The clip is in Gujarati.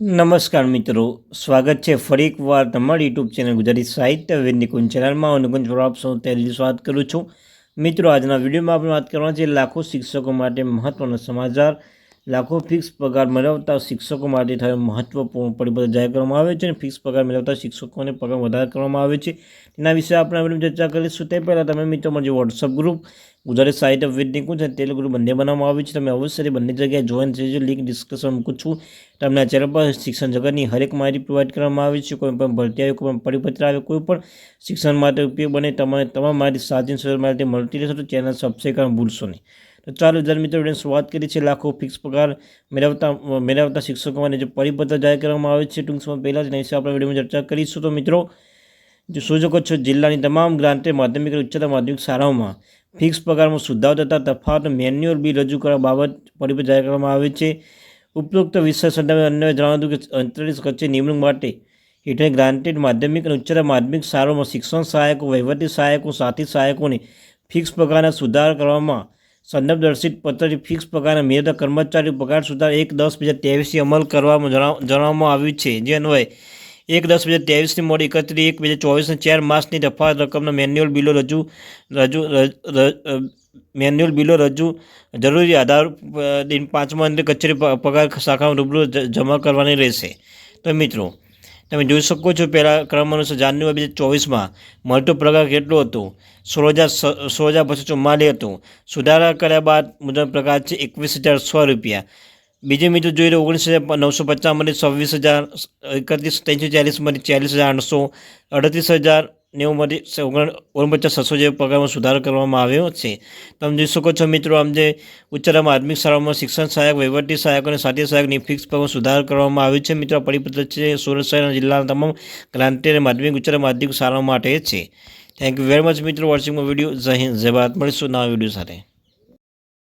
નમસ્કાર મિત્રો, સ્વાગત છે ફરી એકવાર તમારી યુટ્યુબ ચેનલ ગુજરાતી સાહિત્ય વેદ નિકુંજ ચેનલમાં. હું નિકુંજ પર આપ સૌ તેની વાત કરું છું. મિત્રો, આજના વિડીયોમાં આપણે વાત કરવાની છે લાખો શિક્ષકો માટે મહત્ત્વનો સમાચાર. લાખો ફિક્સ પગાર મેળવતા શિક્ષકો માટે થયો મહત્વપૂર્ણ પરિબળ જાહેર કરવામાં આવે છે અને ફિક્સ પગાર મેળવતા શિક્ષકોને પગાર વધારે કરવામાં આવે છે. તેના વિશે આપણે આપણે ચર્ચા કરીશું. તે પહેલાં તમે મિત્રો જે વોટ્સઅપ ગ્રુપ ગુજરાત સાહિત્ય વિદ નિકુંજ અને તેલુગુ ગ્રુપ બંને બનાવવામાં આવ્યું છે. તમે અવશ્ય બંને જગ્યાએ જોઈન થજો લિંક ડિસ્કશન મૂકું છું. તમને આ ચેનલ પર શિક્ષણ જગતની હરેક માહિતી પ્રોવાઈડ કરવામાં આવે છે. કોઈ પણ ભરતી આવે, કોઈ પણ પરિપત્ર આવે, કોઈ પણ શિક્ષણ માટે ઉપયોગ બને, તમારે તમામ માહિતી સાચી સર માહિતી મળતી રહેશે તો ચેનલ સબસ્ક્રાઈબ કરવાનું ભૂલશો નહીં. તો ચાલો જર મિત્રો શરૂઆત કરી છે લાખો ફિક્સ પગાર મેળવતા મેળવતા શિક્ષકો માટે જે પરિપત્ર જાહેર કરવામાં આવે છે, ટૂંક સમય પહેલાં જ નહીં આપણે વિડીયોમાં ચર્ચા કરીશું. તો મિત્રો, જો સૂચકો છો જિલ્લાની તમામ ગ્રાન્ટે માધ્યમિક અને ઉચ્ચતર માધ્યમિક શાળાઓમાં ફિક્સ પગારમાં સુધારો થતા તફાવત મેન્યુઅલ બિલ રજૂ કરવા બાબત પરિપત્ર જાહેર કરવામાં આવે છે. ઉપરોક્ત વિષય સંદર્ભે અન્ય જણાવ્યું હતું કે અંતરીસ કચેરી નિમણૂક માટે હેઠળ ગ્રાન્ટેડ માધ્યમિક અને ઉચ્ચતર માધ્યમિક શાળાઓમાં શિક્ષણ સહાયકો, વહીવટી સહાયકો, સાથી સહાયકોને ફિક્સ પગારના સુધાર કરવામાં સંદર્ભ દર્શિત પત્રથી ફિક્સ પગારના મેળવતા કર્મચારીઓ પગાર સુધાર એક દસ બે હજાર ત્રેવીસથી અમલ કરવામાં જણાવવામાં આવ્યું છે. જે અન્વયે, એક દસ બે હજાર ત્રેવીસની મોડી એકત્રીસ એક બે હજાર ચોવીસની ચાર માસની તફાવત રકમના મેન્યુઅલ બિલો રજૂ રજૂ મેન્યુઅલ બિલો રજૂ જરૂરી આધાર પાંચમા અંતે કચેરી પગાર શાખામાં રૂબરૂ જમા કરવાની રહેશે. તો મિત્રો તમે જોઈ શકો છો પહેલાં ક્રમ અનુસાર જાન્યુઆરી બે હજાર ચોવીસમાં મળતો પ્રકાર કેટલો હતો? સોળ હજાર સોળ હજાર બસો ચુમ્માલીસ હતો. સુધારા કર્યા બાદ મુજબ પ્રકાર છે એકવીસ હજાર સો રૂપિયા. બીજી મિત્રો જોઈએ તો ઓગણીસ હજાર નવસો પચાસમાંથી છવ્વીસ હજાર, એકત્રીસ, ત્રણસો ચાલીસમાંથી ચાલીસ હજાર આઠસો, અડત્રીસ હજાર નેવુંમાંથી ઓગણ ઓગણપચાસ છસો જેવો પગારમાં સુધારો કરવામાં આવ્યો છે. તમે જોઈ શકો છો મિત્રો, આમ જે ઉચ્ચતર માધ્યમિક શાળાઓમાં શિક્ષણ સહાયક, વહીવટી સહાયક અને સાથી સહાયકની ફિક્સ પગારમાં સુધારો કરવામાં આવ્યો છે. મિત્રો, આ પરિપત્ર છે સુરત શહેરના જિલ્લાના તમામ ક્રાંતિ અને માધ્યમિક ઉચ્ચતર માધ્યમિક શાળાઓ માટે છે. થેન્ક યુ વેરી મચ મિત્રો. વોચિંગમાં વીડિયો જય હિન્દ. જય ભારત. મળીશું નવા વીડિયો સાથે.